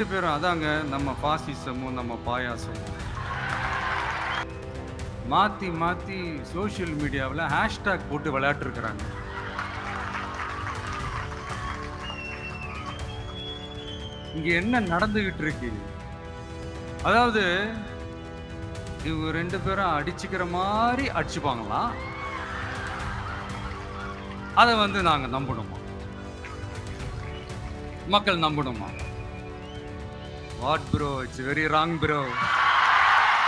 ரெண்டு பேரும் அதாங்க நம்ம பாசிசமும் நம்ம பாயாசமும். மாற்றி மாற்றி சோஷியல் மீடியாவில் ஹேஷ்டேக் போட்டு விளையாட்டுருக்குறாங்க. இங்கே என்ன நடந்துக்கிட்டு இருக்கு அதாவது இவங்க ரெண்டு பேரும் அடிச்சுக்கிற மாதிரி அடிச்சுப்பாங்களா? அதை வந்து நாங்கள் நம்பணுமா? மக்கள் நம்பணுமா? What bro it's very wrong bro.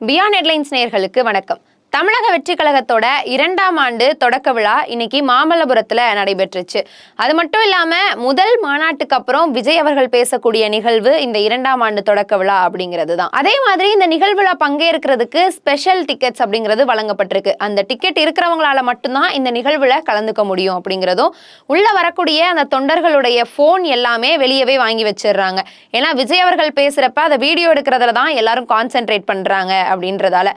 Beyond headlines நேயர்களுக்கு வணக்கம். தமிழக வெற்றி கழகத்தோட இரண்டாம் ஆண்டு தொடக்க விழா இன்னைக்கு மாமல்லபுரத்துல நடைபெற்றுச்சு. அது மட்டும் இல்லாம முதல் மாநாட்டுக்கு அப்புறம் விஜய் அவர்கள் பேசக்கூடிய நிகழ்வு இந்த இரண்டாம் ஆண்டு தொடக்க விழா அப்படிங்கிறது தான் அதே மாதிரி இந்த நிகழ்வுல பங்கேற்கிறதுக்கு ஸ்பெஷல் டிக்கெட்ஸ் அப்படிங்கிறது வழங்கப்பட்டிருக்கு. அந்த டிக்கெட் இருக்கிறவங்களால மட்டும்தான் இந்த நிகழ்வுல கலந்துக்க முடியும் அப்படிங்கிறதும் உள்ள வரக்கூடிய அந்த தொண்டர்களுடைய ஃபோன் எல்லாமே வெளியவே வாங்கி வச்சிடுறாங்க. ஏன்னா விஜய் அவர்கள் பேசுறப்ப அதை வீடியோ எடுக்கிறதுல தான் எல்லாரும் கான்சென்ட்ரேட் பண்றாங்க அப்படின்றதால.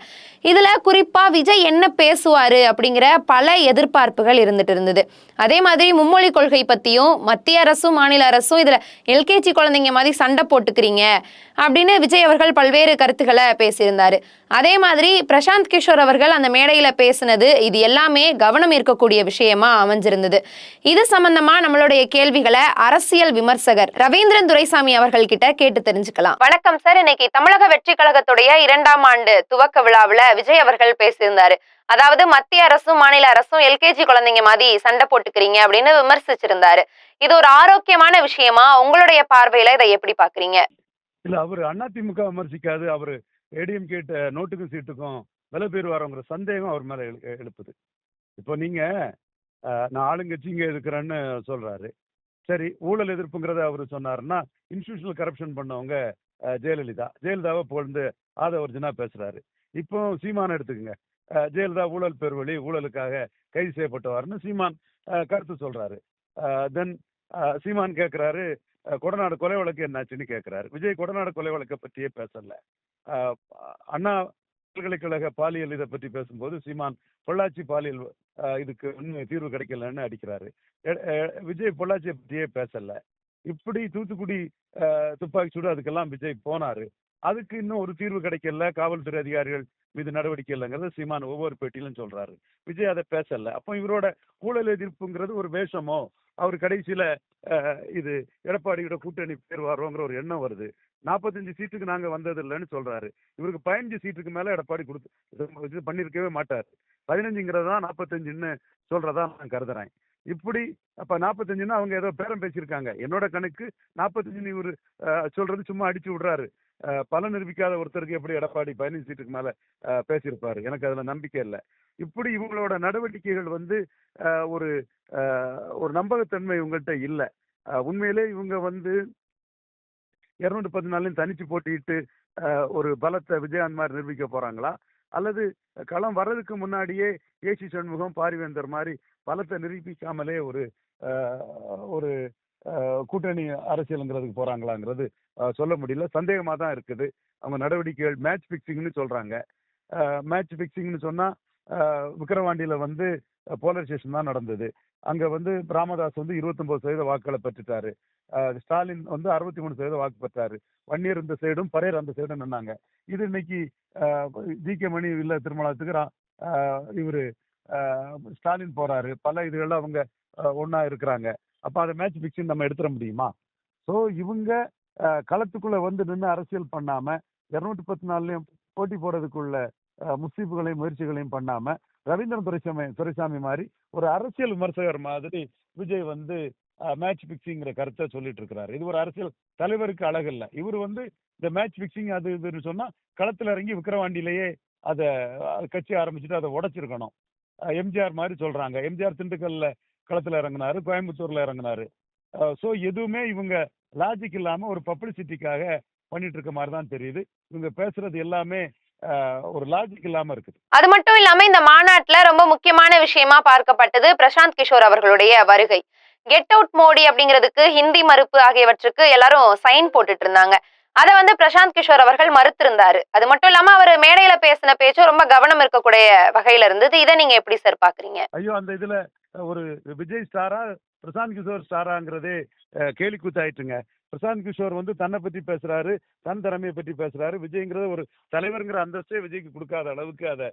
இதுல குறிப்பா விஜய் என்ன பேசுவாரு அப்படிங்கிற பல எதிர்பார்ப்புகள் இருந்துட்டு இருந்தது. அதே மாதிரி மும்மொழி கொள்கை பற்றியும் மத்திய அரசும் மாநில அரசும் இதுல எல்கேஜி குழந்தைங்க மாதிரி சண்டை போட்டுக்கிறீங்க அப்படின்னு விஜய் அவர்கள் பல்வேறு கருத்துக்களை பேசியிருந்தாரு. அதே மாதிரி பிரசாந்த் கிஷோர் அவர்கள் அந்த மேடையில் பேசினது இது எல்லாமே கவனம் இருக்கக்கூடிய விஷயமா அமைஞ்சிருந்தது. இது சம்பந்தமா நம்மளுடைய கேள்விகளை அரசியல் விமர்சகர் ரவீந்திரன் துரைசாமி அவர்கள் கிட்ட கேட்டு தெரிஞ்சுக்கலாம். வணக்கம் சார். இன்னைக்கு தமிழக வெற்றி கழகத்துடைய இரண்டாம் ஆண்டு துவக்க விழாவில் விஜய் அவர்கள் பேசியிருந்தாரு. அதாவது மத்திய அரசும் மாநில அரசும் எல்கேஜி குழந்தைங்க மாதிரி சண்டை போட்டுக்கிறீங்க அப்படின்னு விமர்சிச்சிருந்தாரு. இது ஒரு ஆரோக்கியமான விஷயமா? உங்களுடைய பார்வையில இதை எப்படி பாக்குறீங்க இல்ல அவர் அதிமுக விமர்சிக்காது. அவர் ஏடிஎம் கேட்ட நோட்டுக்கும் சீட்டுக்கும் விலை பேர் சந்தேகம் அவர் மேல எழுப்புது. இப்போ நீங்க நான் நான் ஆளுங்கட்சிங்க இருக்கிறேன்னு சொல்றாரு. சரி ஊழல் எதிர்ப்புங்கிறத அவர் சொன்னாருன்னா இன்ஸ்டிடியூஷனல் கரப்ஷன் பண்ணவங்க ஜெயலலிதா. ஜெயலலிதாவை புகழ்ந்து ஆதவர்ஜனா பேசுறாரு. இப்போ சீமானம் எடுத்துக்கங்க. ஜெயலலிதா ஊழல் பெருவழி ஊழலுக்காக கைது செய்யப்பட்டவார்னு சீமான் கருத்து சொல்றாரு. தென் சீமான் கேட்கிறாரு கொடநாடு கொலை வழக்கு என்னாச்சுன்னு கேட்கிறாரு விஜய் கொடநாடு கொலை வழக்கை பற்றியே பேசல. அண்ணா பல்கலைக்கழக பாலியல் இதை பற்றி பேசும்போது சீமான் பொள்ளாச்சி பாலியல் இதுக்கு இன்னும் தீர்வு கிடைக்கலன்னு அடிக்கிறாரு. விஜய் பொள்ளாச்சியை பற்றியே பேசல. இப்படி தூத்துக்குடி துப்பாக்கி சூடு அதுக்கெல்லாம் விஜய் போனாரு. அதுக்கு இன்னும் ஒரு தீர்வு கிடைக்கல. காவல்துறை அதிகாரிகள் மீது நடவடிக்கை இல்லைங்கிறத சீமான் ஒவ்வொரு பேட்டியிலும் சொல்றாரு. விஜய் அதை பேசல. அப்போ இவரோட ஊழல் எதிர்ப்புங்கிறது ஒரு வேஷமோ? அவர் கடைசியில இது எடப்பாடியோட கூட்டணி பேர் வருவோங்கிற ஒரு எண்ணம் வருது. நாற்பத்தஞ்சு சீட்டுக்கு நாங்க வந்தது இல்லைன்னு சொல்றாரு. இவருக்கு பதினஞ்சு சீட்டுக்கு மேல எடப்பாடி கொடுத்து இது- பண்ணிருக்கவே மாட்டார். பதினஞ்சுங்கிறது தான் நாற்பத்தஞ்சுன்னு சொல்றதா நான் கருதுறேன். இப்படி அப்ப நாற்பத்தஞ்சுன்னா அவங்க ஏதோ பேரம் பேசியிருக்காங்க. என்னோட கணக்கு நாற்பத்தஞ்சுன்னு இவரு சொல்றது சும்மா அடிச்சு விடுறாரு. அஹ், நிரூபிக்காத ஒருத்தருக்கு எப்படி எடப்பாடி பதினஞ்சு சீட்டுக்கு மேல பேசியிருப்பாரு? எனக்கு அதுல நம்பிக்கை இல்லை. இப்படி இவங்களோட நடவடிக்கைகள் வந்து ஒரு ஒரு நம்பகத்தன்மை இவங்கள்ட்ட இல்லை. உண்மையிலே இவங்க வந்து இருநூத்தி பதினாலையும் தனிச்சு போட்டிட்டு அஹ், ஒரு பலத்தை விஜயாந்த் மாதிரி நிரூபிக்க போறாங்களா? அல்லது களம் வர்றதுக்கு முன்னாடியே ஏசி சண்முகம் பாரிவேந்தர் மாதிரி பலத்தை நிரூபிக்காமலே ஒரு ஒரு கூட்டணி அரசியலுங்கிறதுக்கு போறாங்களாங்கிறது சொல்ல முடியல. சந்தேகமா தான் இருக்குது. அவங்க நடவடிக்கைகள் மேட்ச் பிக்சிங்னு சொல்றாங்க. மேட்ச் பிக்சிங்னு சொன்னா விக்கிரவாண்டியில வந்து போலரைசேஷன் தான் நடந்தது. அங்க வந்து ராமதாஸ் வந்து 29% சதவீத வாக்குகளை பெற்றுட்டாரு. ஸ்டாலின் வந்து அறுபத்தி மூணு சதவீத வாக்கு பெற்றாரு. வன்னியர் இந்த சைடும் பரையர் அந்த சைடும் நின்னாங்க. இது இன்னைக்கு ஜி கே மணி இல்ல திருமணத்துக்கு இவரு ஸ்டாலின் போறாரு. பல இதுகள்ல அவங்க ஒன்னா இருக்கிறாங்க. அப்ப அதை மேட்ச் பிக்சிங் நம்ம எடுத்துட முடியுமா? ஸோ இவங்க களத்துக்குள்ள வந்து நின்று அரசியல் பண்ணாம இருநூத்தி பத்து நாள்லயும் போட்டி போடுறதுக்குள்ள அஹ், முயற்சிகளையும் பண்ணாம ரவீந்திரன் துரைசாமி துரைசாமி மாதிரி ஒரு அரசியல் விமர்சகர் மாதிரி விஜய் வந்து மேட்ச் பிக்சிங்கிற கருத்தை சொல்லிட்டு இருக்கிறாரு. இது ஒரு அரசியல் தலைவருக்கு அழகு இல்ல. இவர் வந்து இந்த மேட்ச் பிக்சிங் அது இதுன்னு சொன்னா களத்துல இறங்கி விக்கிரவாண்டியிலேயே அதை கட்சி ஆரம்பிச்சுட்டு அதை உடைச்சிருக்கணும். அஹ் எம்ஜிஆர் மாதிரி சொல்றாங்க. எம்ஜிஆர் திண்டுக்கல்ல களத்துல இறங்குனாரு கோயம்புத்தூர்ல இறங்குனாரு. ஸோ எதுவுமே இவங்க லாஜிக் இல்லாம ஒரு பப்ளிசிட்டிக்காக பண்ணிட்டு இருக்க மாதிரி தான் தெரியுது. இவங்க பேசுறது எல்லாமே ஒரு லாஜிக் இல்லாம இருக்குது. அது மட்டும் இல்லாம இந்த மாநாட்டுல ரொம்ப முக்கியமான விஷயமா பார்க்கப்பட்டது பிரசாந்த் கிஷோர் அவர்களுடைய வருகை. கெட் அவுட் மோடி அப்படிங்கிறதுக்கு ஹிந்தி மறுப்பு ஆகியவற்றுக்கு எல்லாரும் சைன் போட்டுட்டு இருந்தாங்க. அதை வந்து பிரசாந்த் கிஷோர் அவர்கள் மறுத்திருந்தாரு. அது மட்டும் இல்லாம அவர் மேடையில பேசின பேச்சும் ரொம்ப கவனம் இருக்கக்கூடிய வகையில இருந்தது. இதை நீங்க எப்படி சார் பாக்குறீங்க? ஐயோ அந்த இதுல ஒரு விஜய் ஸ்டாரா பிரசாந்த் கிஷோர் ஸ்டாராங்கிறதே அஹ், கேலிக்கூத்தாயிட்டுங்க. பிரசாந்த் கிஷோர் வந்து தன்னை பற்றி பேசுறாரு தன் திறமையை பற்றி பேசுறாரு. விஜய்ங்கிறது ஒரு தலைவருங்கிற அந்தஸ்தே விஜய்க்கு கொடுக்காத அளவுக்கு அதை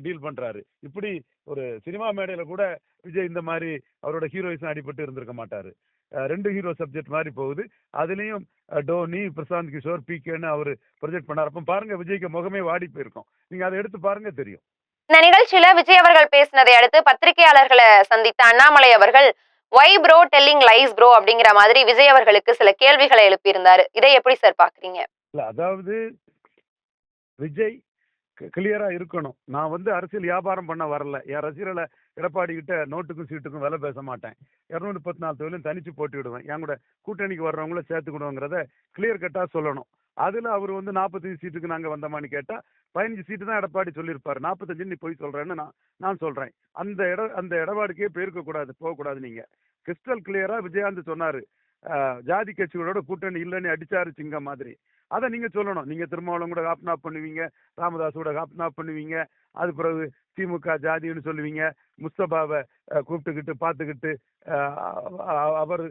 டீல் பண்றாரு. இப்படி ஒரு சினிமா மேடையில கூட விஜய் இந்த மாதிரி அவரோட ஹீரோயிசம் அடிபட்டு இருந்திருக்க மாட்டாரு. ரெண்டு ஹீரோ சப்ஜெக்ட் மாதிரி போகுது. அதுலேயும் டோனி பிரசாந்த் கிஷோர் பிகேன்னு அவர் ப்ரொஜெக்ட் பண்ணார். அப்போ பாருங்க விஜய்க்கு முகமே வாடி போயிருக்கோம். நீங்கள் அதை எடுத்து பாருங்க தெரியும். இந்த நிகழ்ச்சியில விஜய் அவர்கள் பேசினதை அடுத்து பத்திரிகையாளர்களை சந்தித்த அண்ணாமலை அவர்கள் why bro telling lies bro அப்படிங்கிற மாதிரி விஜய் அவர்களுக்கு சில கேள்விகளை எழுப்பியிருந்தாரு. இதை எப்படி சார் பாக்குறீங்க இல்ல அதாவது விஜய் கிளியரா இருக்கணும். நான் வந்து அரசியல் வியாபாரம் பண்ண வரல. என் ரசிகர்களை எடப்பாடி கிட்ட நோட்டுக்கும் சீட்டுக்கும் விலை பேச மாட்டேன். இரநூத்தி பத்து நாலு தொழிலும் தனிச்சு போட்டிவிடுவேன் என் கூட கூட்டணிக்கு வர்றவங்கள சேர்த்துக்கணுங்கிறத கிளியர் கட்டா சொல்லணும். அதுல அவர் வந்து நாற்பத்தஞ்சு சீட்டுக்கு நாங்க வந்தோமான்னு கேட்டா பதினஞ்சு சீட்டு தான் எடப்பாடி சொல்லியிருப்பார். நாற்பத்தஞ்சு நீ போய் சொல்கிறேன்னு நான் நான் சொல்கிறேன் அந்த இட அந்த இடபாடுக்கே போயிருக்கக்கூடாது போகக்கூடாது நீங்கள் கிறிஸ்டல் கிளியராக விஜயகாந்த் சொன்னார். ஜாதி கட்சிகளோட கூட்டணி இல்லைன்னு அடிச்சாரு சிங்கம் மாதிரி. அதை நீங்கள் சொல்லணும். நீங்கள் திருமாவளவன் கூட காப்னா பண்ணுவீங்க ராமதாஸ் கூட காப்னா பண்ணுவீங்க அது பிறகு திமுக ஜாதின்னு சொல்லுவீங்க முஸ்தபாவை கூப்பிட்டுக்கிட்டு பார்த்துக்கிட்டு அவர்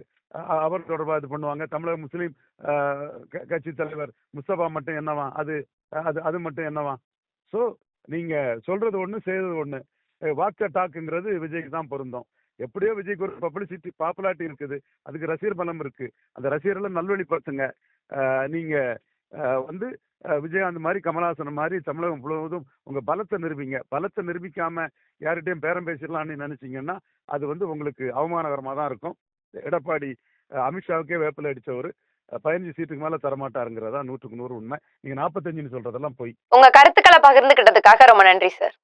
அவர் தொடர்பாக இது பண்ணுவாங்க. தமிழக முஸ்லீம் க- கட்சி தலைவர் முஸ்தபா மட்டும் என்னவா? அது அது அது மட்டும் என்னவா? ஸோ நீங்க சொல்றது ஒண்ணு செய்யறது ஒண்ணு. வாக்க டாக்குங்கிறது விஜய்க்கு தான் பொருந்தும். எப்படியோ விஜய்க்கு ஒரு பப்ளிசிட்டி பாப்புலாரிட்டி இருக்குது. அதுக்கு ரசிகர் பலம் இருக்கு. அந்த ரசிகர்களை நல்வழிப்படுத்துங்க. அஹ், நீங்க வந்து விஜயகாந்த் மாதிரி கமலஹாசன் மாதிரி தமிழகம் முழுவதும் உங்க பலத்தை நிரூபிங்க. பலத்தை நிரூபிக்காம யார்கிட்டையும் பேரம் பேசிடலாம்னு நினைச்சீங்கன்னா அது வந்து உங்களுக்கு அவமானகரமாக தான் இருக்கும். எடப்பாடி அமித்ஷாவுக்கே வேப்பில அடிச்சவர் பதினஞ்சு சீட்டுக்கு மேல தரமாட்டாருங்கிறதா நூற்றுக்கு நூறு உண்மை. நீங்க நாற்பத்தஞ்சுன்னு சொல்றதெல்லாம் போய். உங்க கருத்துக்களை பகிர்ந்துகிட்டதுக்காக ரொம்ப நன்றி சார்.